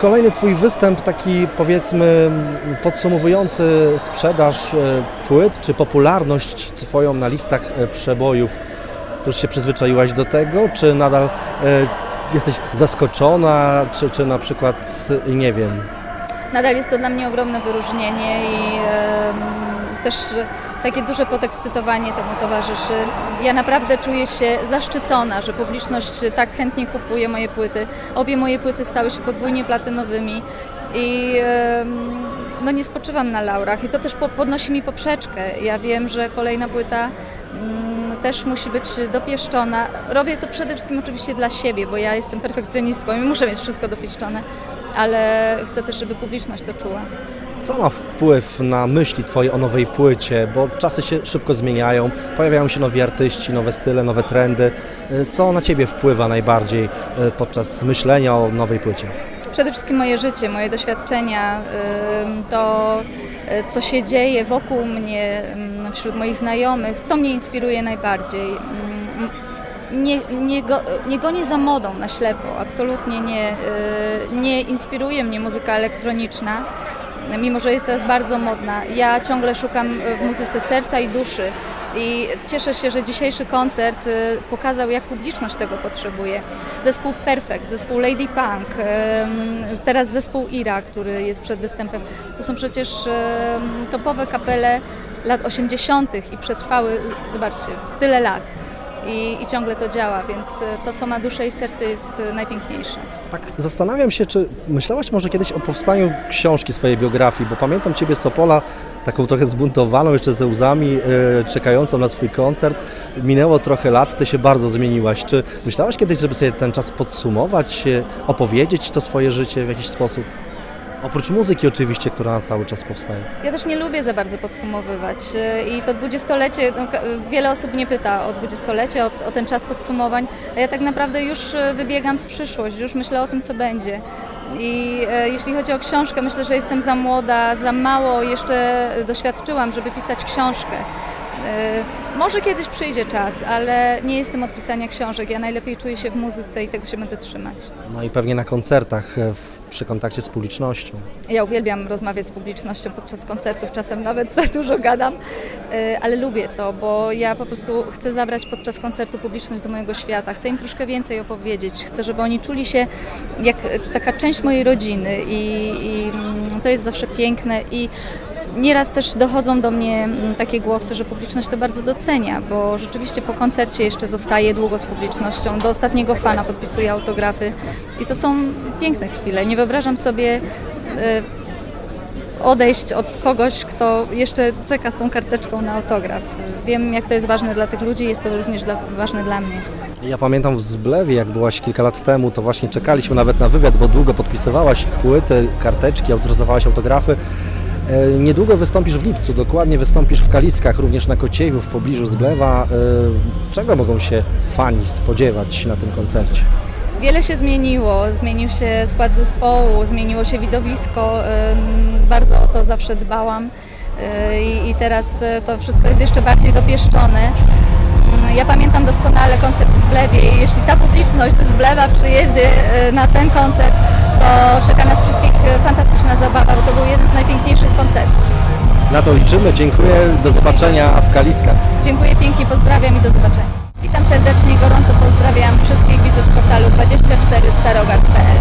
kolejny Twój występ, taki powiedzmy podsumowujący sprzedaż e, płyt, czy popularność Twoją na listach e, przebojów. Już się przyzwyczaiłaś do tego, czy nadal e, jesteś zaskoczona, czy, czy na przykład, nie wiem, Nadal jest to dla mnie ogromne wyróżnienie i też takie duże podekscytowanie temu towarzyszy. Ja naprawdę czuję się zaszczycona, że publiczność tak chętnie kupuje moje płyty. Obie moje płyty stały się podwójnie platynowymi i no nie spoczywam na laurach i to też po- podnosi mi poprzeczkę. Ja wiem, że kolejna płyta mm, też musi być dopieszczona. Robię to przede wszystkim oczywiście dla siebie, bo ja jestem perfekcjonistką i muszę mieć wszystko dopieszczone, ale chcę też, żeby publiczność to czuła. Co ma wpływ na myśli Twoje o nowej płycie, bo czasy się szybko zmieniają, pojawiają się nowi artyści, nowe style, nowe trendy. E, Co na Ciebie wpływa najbardziej e, podczas myślenia o nowej płycie? Przede wszystkim moje życie, moje doświadczenia, to y, co się dzieje wokół mnie, wśród moich znajomych, to mnie inspiruje najbardziej. Nie, nie, go, nie gonię za modą na ślepo, absolutnie nie. Y, Nie inspiruje mnie muzyka elektroniczna, mimo że jest teraz bardzo modna. Ja ciągle szukam y, w muzyce serca i duszy. I cieszę się, że dzisiejszy koncert y, pokazał, jak publiczność tego potrzebuje. Zespół Perfect, zespół Lady Punk, teraz zespół Ira, który jest przed występem. To są przecież topowe kapele lat 80. i przetrwały, zobaczcie, tyle lat. I, I ciągle to działa, więc y, to, co ma duszę i serce, jest y, najpiękniejsze. Tak zastanawiam się, czy myślałaś może kiedyś o powstaniu książki swojej biografii, bo pamiętam Ciebie z taką trochę zbuntowaną, jeszcze ze łzami, e, czekającą na swój koncert. Minęło trochę lat, Ty się bardzo zmieniłaś. Czy myślałaś kiedyś, żeby sobie ten czas podsumować, e, opowiedzieć to swoje życie w jakiś sposób? Oprócz muzyki oczywiście, która cały czas powstaje. Ja też nie lubię za bardzo podsumowywać y, i to dwudziestolecie, no, wiele osób mnie pyta o dwudziestolecie, o, o ten czas podsumowań, a ja tak naprawdę już y, wybiegam w przyszłość, już myślę o tym, co będzie. I e, jeśli chodzi o książkę, myślę, że jestem za młoda, za mało jeszcze doświadczyłam, żeby pisać książkę. E, Może kiedyś przyjdzie czas, ale nie jestem od pisania książek. Ja najlepiej czuję się w muzyce i tego się będę trzymać. No i pewnie na koncertach, e, przy kontakcie z publicznością. Ja uwielbiam rozmawiać z publicznością podczas koncertów, czasem nawet za dużo gadam, ale lubię to, bo ja po prostu chcę zabrać podczas koncertu publiczność do mojego świata, chcę im troszkę więcej opowiedzieć, chcę, żeby oni czuli się jak taka część mojej rodziny i, i mm, to jest zawsze piękne i Nieraz też dochodzą do mnie mm, takie głosy, że publiczność to bardzo docenia, bo rzeczywiście po koncercie jeszcze zostaje długo z publicznością. Do ostatniego fana podpisuje autografy i to są piękne chwile. Nie wyobrażam sobie y, odejść od kogoś, kto jeszcze czeka z tą karteczką na autograf. Wiem, jak to jest ważne dla tych ludzi, jest to również dla, ważne dla mnie. Ja pamiętam w Zblewie, jak byłaś kilka lat temu, to właśnie czekaliśmy nawet na wywiad, bo długo podpisywałaś płyty, karteczki, autoryzowałaś autografy. E, Niedługo wystąpisz w lipcu, dokładnie wystąpisz w Kaliskach, również na Kociejwu w pobliżu Zblewa. E, Czego mogą się fani spodziewać na tym koncercie? Wiele się zmieniło, zmienił się skład zespołu, zmieniło się widowisko, to zawsze dbałam Yy, i, teraz y, to wszystko jest jeszcze bardziej dopieszczone. Ym, Ja pamiętam doskonale koncert w Zblewie i jeśli ta publiczność z Zblewa przyjedzie y, na ten koncert, to czeka nas wszystkich y, fantastyczna zabawa, bo to był jeden z najpiękniejszych koncertów. Na to liczymy, dziękuję, do zobaczenia w Kaliskach. Dziękuję pięknie, pozdrawiam i do zobaczenia. Witam serdecznie i gorąco pozdrawiam wszystkich widzów portalu 24starogard.pl.